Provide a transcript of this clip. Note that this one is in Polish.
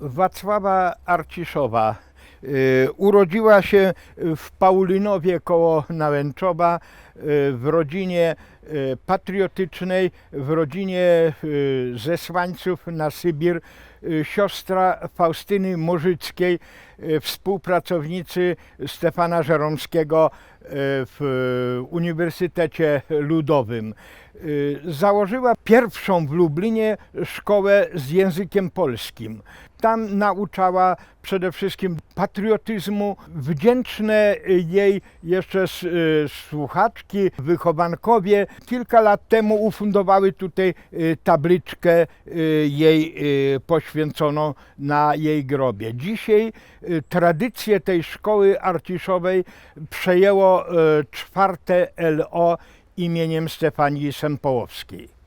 Wacława Arciszowa. Y, Urodziła się w Paulinowie koło Nałęczowa y, w rodzinie y, patriotycznej, w rodzinie zesłańców na Sybir. Y, Siostra Faustyny Morzyckiej, y, współpracownicy Stefana Żeromskiego y, w Uniwersytecie Ludowym. Założyła pierwszą w Lublinie szkołę z językiem polskim. Tam nauczała przede wszystkim patriotyzmu. Wdzięczne jej jeszcze słuchaczki, wychowankowie kilka lat temu ufundowały tutaj tabliczkę jej y, poświęconą na jej grobie. Dzisiaj y, tradycję tej szkoły arciszowej przejęło y, czwarte LO imieniem Stefanii Sempołowskiej.